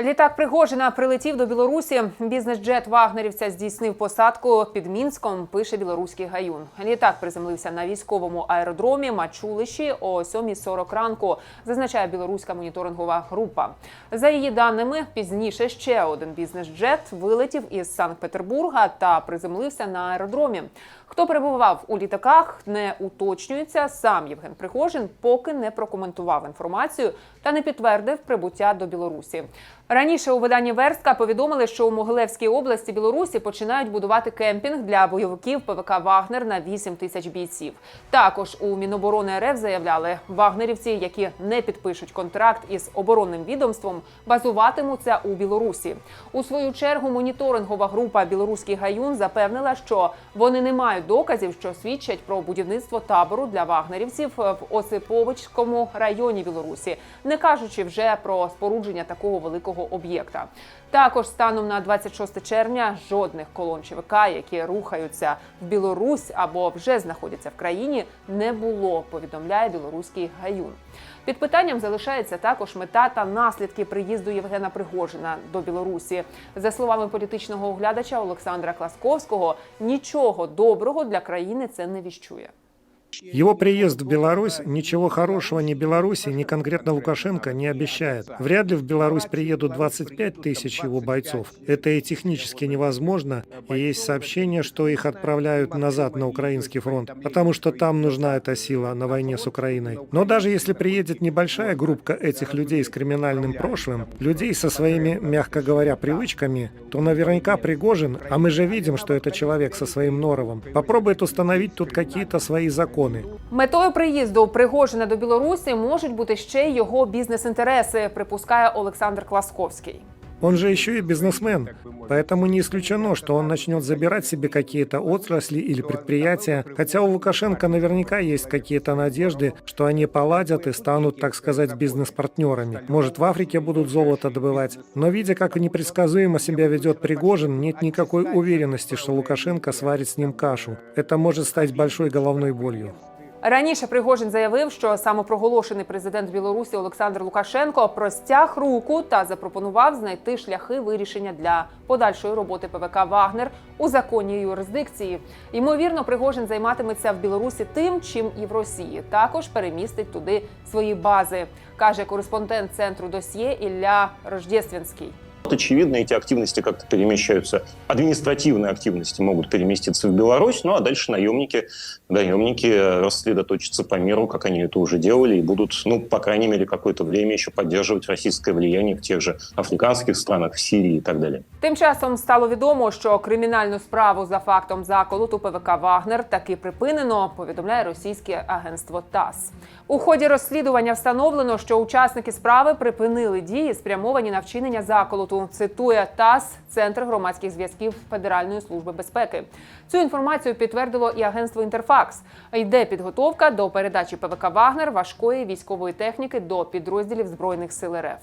Літак Пригожина прилетів до Білорусі. Бізнес-джет вагнерівця здійснив посадку під Мінськом. Пише білоруський гаюн. Літак приземлився на військовому аеродромі Мачулищі о 7.40 ранку. Зазначає білоруська моніторингова група. За її даними, пізніше ще один бізнес-джет вилетів із Санкт-Петербурга та приземлився на аеродромі. Хто перебував у літаках, не уточнюється. Сам Євген Пригожин поки не прокоментував інформацію та не підтвердив прибуття до Білорусі. Раніше у виданні Верстка повідомили, що у Могилевській області Білорусі починають будувати кемпінг для бойовиків ПВК Вагнер на 8 тисяч бійців. Також у Міноборони РФ заявляли, вагнерівці, які не підпишуть контракт із оборонним відомством, базуватимуться у Білорусі. У свою чергу моніторингова група Білоруський гаюн запевнила, що вони не мають доказів, що свідчать про будівництво табору для вагнерівців в Осиповичському районі Білорусі, не кажучи вже про спорудження такого великого об'єкта. Також станом на 26 червня жодних колон ЧВК, які рухаються в Білорусь або вже знаходяться в країні, не було. Повідомляє білоруський гаюн. Під питанням залишається також мета та наслідки приїзду Євгена Пригожина до Білорусі. За словами політичного оглядача Олександра Класковського, нічого доброго для країни це не віщує. Его приезд в Беларусь ничего хорошего ни Беларуси, ни конкретно Лукашенко не обещает. Вряд ли в Беларусь приедут 25 тысяч его бойцов. Это и технически невозможно, и есть сообщение, что их отправляют назад на украинский фронт, потому что там нужна эта сила на войне с Украиной. Но даже если приедет небольшая группа этих людей с криминальным прошлым, людей со своими, мягко говоря, привычками, то наверняка Пригожин, а мы же видим, что это человек со своим норовом, попробует установить тут какие-то свои законы. Метою приїзду Пригожина до Білорусі можуть бути ще й його бізнес-інтереси, припускає Олександр Класковський. Он же еще и бизнесмен, поэтому не исключено, что он начнет забирать себе какие-то отрасли или предприятия, хотя у Лукашенко наверняка есть какие-то надежды, что они поладят и станут, так сказать, бизнес-партнерами. Может, в Африке будут золото добывать. Но видя, как непредсказуемо себя ведет Пригожин, нет никакой уверенности, что Лукашенко сварит с ним кашу. Это может стать большой головной болью. Раніше Пригожин заявив, що самопроголошений президент Білорусі Олександр Лукашенко простяг руку та запропонував знайти шляхи вирішення для подальшої роботи ПВК Вагнер у законній юрисдикції. Ймовірно, Пригожин займатиметься в Білорусі тим, чим і в Росії. Також перемістить туди свої бази, каже кореспондент центру досьє Ілля Рождественський. Вот очевидно, эти активности как-то перемещаются, административные активности могут переместиться в Беларусь, ну а дальше наемники, наемники рассредоточатся по миру, как они это уже делали, и будут, ну, по крайней мере, какое-то время еще поддерживать российское влияние в тех же африканских странах, в Сирии и так далее. Тим часом стало відомо, що кримінальну справу за фактом заколоту ПВК Вагнер таки припинено. Повідомляє російське агентство ТАСС. У ході розслідування встановлено, що учасники справи припинили дії, спрямовані на вчинення заколоту. Цитує ТАСС, Центр громадських зв'язків Федеральної служби безпеки. Цю інформацію підтвердило і агентство Інтерфакс. Йде підготовка до передачі ПВК Вагнер важкої військової техніки до підрозділів збройних сил РФ.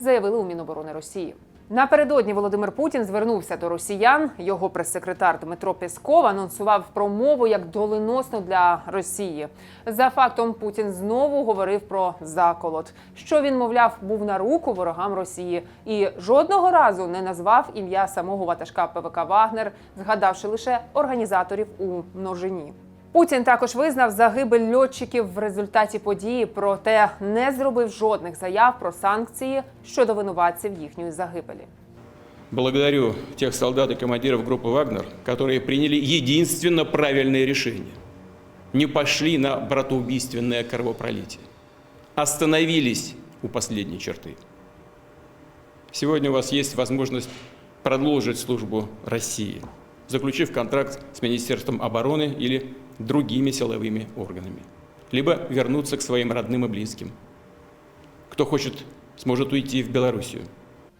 Заявили у Міноборони Росії. Напередодні Володимир Путін звернувся до росіян. Його прес-секретар Дмитро Песков анонсував промову як доленосну для Росії. За фактом Путін знову говорив про заколот, що він, мовляв, був на руку ворогам Росії, і жодного разу не назвав ім'я самого ватажка ПВК Вагнер, згадавши лише організаторів у множині. Путін також визнав загибель льотчиків в результаті події, проте не зробив жодних заяв про санкції щодо винуватців їхньої загибелі. Благодарю тех солдат и командиров группы «Вагнер», которые приняли единственно правильное решение. Не пошли на братоубийственное кровопролитие. Остановились у последней черты. Сегодня у вас есть возможность продолжить службу России, заключив контракт с Министерством обороны или другими силовыми органами. Либо вернуться к своим родным и близким. Кто хочет, сможет уйти в Белоруссию.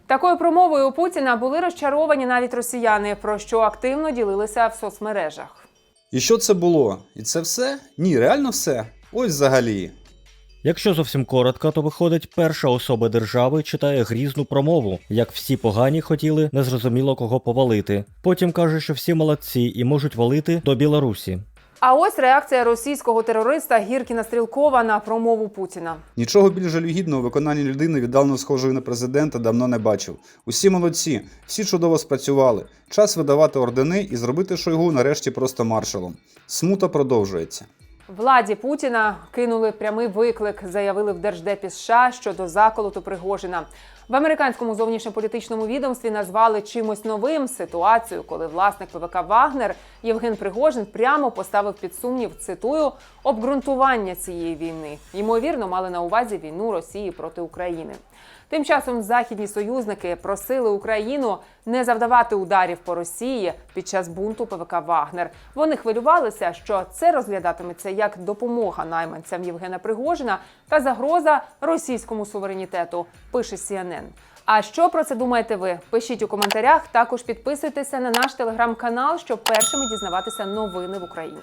Такою промовою у Путіна були розчаровані навіть росіяни, про що активно ділилися в соцмережах. І що це було? І це все? Ні, реально все. Ось взагалі. Якщо зовсім коротко, то виходить, перша особа держави читає грізну промову, як всі погані хотіли незрозуміло кого повалити. Потім каже, що всі молодці і можуть валити до Білорусі. А ось реакція російського терориста Гіркіна Стрілкова на промову Путіна. Нічого більш жалюгідного виконання людини, віддалено схожої на президента, давно не бачив. Усі молодці, всі чудово спрацювали. Час видавати ордени і зробити Шойгу нарешті просто маршалом. Смута продовжується. Владі Путіна кинули прямий виклик, заявили в Держдепі США щодо заколоту Пригожина. В американському зовнішньополітичному відомстві назвали чимось новим ситуацію, коли власник ПВК Вагнер Євген Пригожин прямо поставив під сумнів цитую обґрунтування цієї війни. Ймовірно, мали на увазі війну Росії проти України. Тим часом західні союзники просили Україну не завдавати ударів по Росії під час бунту ПВК Вагнер. Вони хвилювалися, що це розглядатиметься як допомога найманцям Євгена Пригожина та загроза російському суверенітету. Пише CNN. А що про це думаєте ви? Пишіть у коментарях. Також підписуйтеся на наш телеграм-канал, щоб першими дізнаватися новини в Україні.